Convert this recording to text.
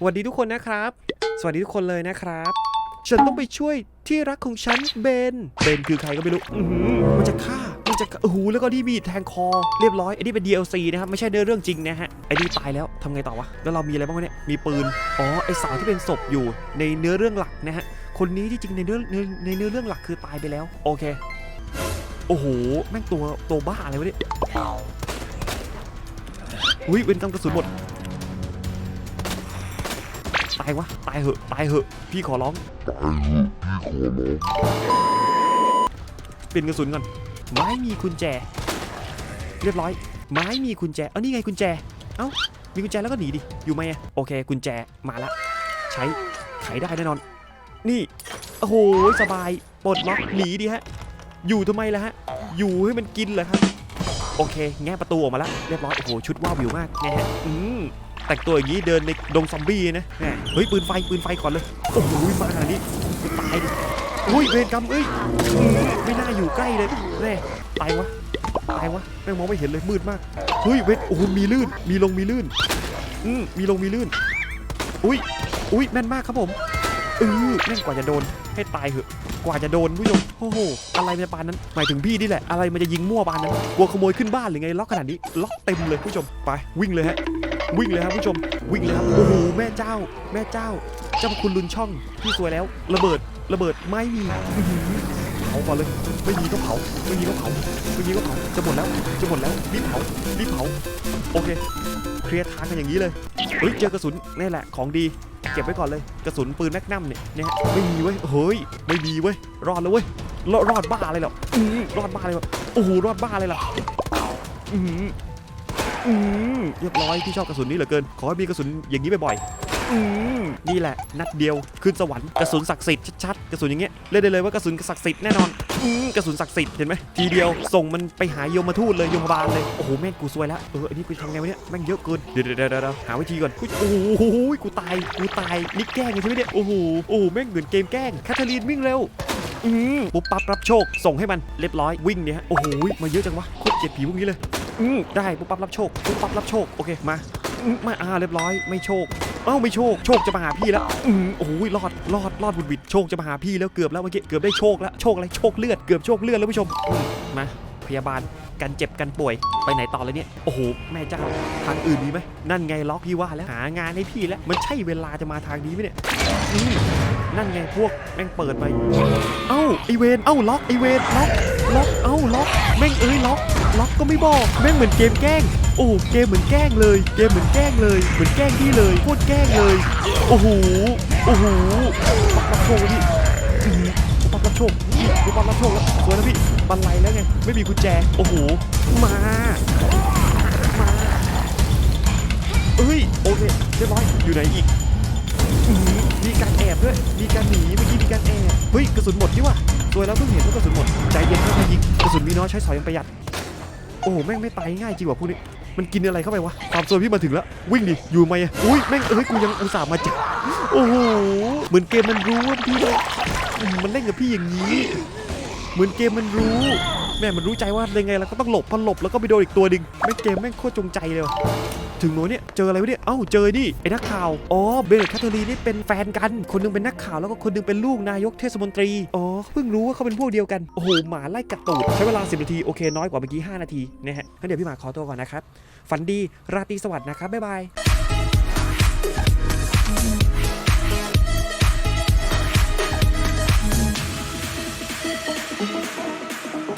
สวัสดีทุกคนนะครับ สวัสดีทุกคนเลยนะครับ ฉันต้องไปช่วยที่รักของฉันเบน เบนคือใครก็ไม่รู้มันจะฆ่ามันจะโอ้โหแล้วก็ที่มีดแทงคอ เรียบร้อยไอ้นี่เป็น DLC นะครับไม่ใช่เนื้อเรื่องจริงนะฮะไอ้นี่ตายแล้วทำไงต่อวะแล้วเรามีอะไรบ้างวะเนี่ยมีปืนอ๋อไอ้สาวที่เป็นศพอยู่ในเนื้อเรื่องหลักนะฮะคนนี้ที่จริงในเนื้อในเนื้อเรื่องหลักคือตายไปแล้ว โอเค โอ้โหแม่งตัวตัวบ้าอะไรวะเนี่ยอุ้ยเว้นกำกระสุนหมด ตายวะตายเหอะตายเหอะพี่ขอร้องเปลี่ยนกระสุนก่อนไม้มีกุญแจ เรียบร้อย ไม้มีกุญแจเอ้านี่ไงกุญแจเอ้ามีกุญแจแล้วก็หนีดิอยู่ไหมอะโอเคกุญแจมาละใช้ไขได้แน่นอน นี่โอ้โหสบายปลดล็อกหนีดิฮะ อยู่ทำไมล่ะฮะ อยู่ให้มันกินเหรอครับ โอเค แง่ประตูออกมาแล้วเรียบร้อยโอ้โหชุดว้าววิวมากนะฮะอืม แต่งตัวอย่างนี้เดินในดงซอมบี้นะแหม่เฮ้ยปืนไฟปืนไฟก่อนเลยโอ้โหมาขนาดนี้ตายดิอุ้ยเวรกรรมเอ้ยอืมไม่น่าอยู่ใกล้เลยแน่ตายวะตายวะแม่งมองไม่เห็นเลยมืดมากเฮ้ยเวทโอ้โหมีลื่นมีลงมีลื่นอืมมีลงมีลื่น อุ้ยอุ้ยแม่นมากครับผมเออแม่งกว่าจะโดนให้ตายเหอะกว่าจะโดนผู้ชมโอ้โหอะไรมันจะปานนั้นหมายถึงพี่นี่แหละอะไรมันจะยิงมั่วปานนั้นกลัวขโมยขึ้นบ้านหรือไงล็อกขนาดนี้ล็อกเต็มเลยผู้ชมไปวิ่งเลยฮะ วิ่งเลยครับผู้ชม วิ่งเลยครับ โอ้โห แม่เจ้า แม่เจ้า เจ้าพระคุณลุนช่องพี่สวยแล้ว ระเบิด ระเบิด ไม่มีเผาก่อนเลย ไม่มีก็เผา ไม่มีก็เผา ไม่มีก็เผา จะหมดแล้ว จะหมดแล้ว รีบเผา รีบเผา โอเค เคลียร์ทางกันอย่างนี้เลย เฮ้ย เจอกระสุนนี่แหละ ของดี เก็บไว้ก่อนเลย กระสุนปืนแมกนัมเนี่ยนี่ยไม่มีเว้ย เฮ้ย ไม่มีเว้ย รอดแล้วเว้ย รอดรอดบ้าอะไรหรออืมรอดบ้าอะไรหรอโอ้โห รอดบ้าอะไรล่ะอืม อืมเรียบร้อยพี่ชอบกระสุนนี้เหลือเกิน ขอให้มีกระสุนอย่างนี้บ่อยๆอืมนี่แหละ นัดเดียวขึ้นสวรรค์กระสุนศักดิ์สิทธิ์ชัดๆกระสุนอย่างเงี้ยเล่นได้เลยว่ากระสุนศักดิ์สิทธิ์แน่นอนอืมกระสุนศักดิ์สิทธิ์เห็นไหมทีเดียวส่งมันไปหายมทูตเลยยมบาลเลยโอ้โหแม่งกูซวยแล้วเอออันนี้กูทำไงวะเนี่ยแม่งเยอะเกินเดี๋ยวเดี๋ยวเดี๋ยวเดี๋ยวหาวิธีก่อนอุ๊ยโอ้โหกูตายกูตายนี่แกล้งใช่ไหมเนี่ยโอ้โหโอ้โหแม่งเหมือนเกมแกล้งแคทเธอรีนวิ่งเร็วอืมปุ๊บปั๊บรับโชคส่งให้มันเรียบร้อยวิ่งเนี่ยฮะโอ้โหมาเยอะจังวะโคตรเกลียดผีพวกนี้เลย อืมได้ปุ๊บปั๊บรับโชคปุ๊บปั๊บรับโชคโอเคมามาอ่าเรียบร้อยไม่โชคเอ้าไม่โชคโชคจะมาหาพี่แล้วอืมโอ้โหรอดรอดรอดบุดบิดโชคจะมาหาพี่แล้วเกือบแล้วเมื่อกี้เกือบได้โชคแล้วโชคอะไรโชคเลือดเกือบโชคเลือดแล้วผู้ชมมาพยาบาลกันเจ็บกันป่วยไปไหนต่อเลยเนี่ยโอ้โหแม่เจ้าทางอื่นมีไหมนั่นไงล็อกพี่ว่าแล้วหางานให้พี่แล้วมันใช่เวลาจะมาทางนี้ไหมเนี่ยนั่นไงพวกแม่งเปิดไปเอ้าไอเวนเอ้าล็อกไอเวนล็อก ล็อกเอ้าล็อกแม่งเอ้ยล็อกล็อกก็ไม่บอกแม่งเหมือนเกมแกล้ง โอ้เกมเหมือนแกล้งเลย เกมเหมือนแกล้งเลย เหมือนแกล้งพี่เลยโคตรแกล้งเลย โอ้โหโอ้โหปักรับโชคพี่ปักรับโชคพี่ปักรับโชคแล้วสวยแล้วพี่บันไลแล้วไงไม่มีกุญแจโอ้โหมามาเอ้ยโอเคเรียบร้อยอยู่ไหนอีกอือมีการแอบด้วยมีการหนีเมื่อกี้มีการแอบเฮ้ยกระสุนหมดนี่ว่ะ วยแล้วเพิ่งเห็นว่ากระสุนหมด ใจเย็นค่อยๆยิงกระสุนมีน้อยใช้สอยอย่างประหยัด โอ้โหแม่งไม่ตายง่ายจริงว่ะพวกนี้ มันกินอะไรเข้าไปวะ ความซวยพี่มาถึงแล้ว วิ่งดิ อยู่ไหมอุ้ยแม่งเอ้ยกูยังอุตส่าห์มาจับโอ้โห เหมือนเกมมันรู้ว่าพี่เลยอืมมันเล่นกับพี่อย่างนี้ เหมือนเกมมันรู้ แม่มันรู้ใจว่ายังไงเราก็ต้องหลบพอหลบแล้วก็ไปโดนอีกตัวหนึ่งแม่งเกมแม่งโคตรจงใจเลยถึงโน้นเนี่ยเจออะไรวะเนี่ยเอ้าเจอนี่ไอ้นักข่าวอ๋อเบลกับแคทอรีนี่เป็นแฟนกัน คนหนึงเป็นนักข่าวแล้วก็คนหนึงเป็นลูกนายกเทศมนตรีอ๋อเพิ่งรู้ว่าเขาเป็นพวกเดียวกันโอ้โหหมาไล่กัดตูดใช้เวลา 10 นาทีโอเคน้อยกว่าเมื่อกี้5นาทีนะฮะงั้นเดี๋ยวพี่หมาขอตัวก่อนนะครับฝันดีราตรีสวัสดิ์นะครับบ๊ายบาย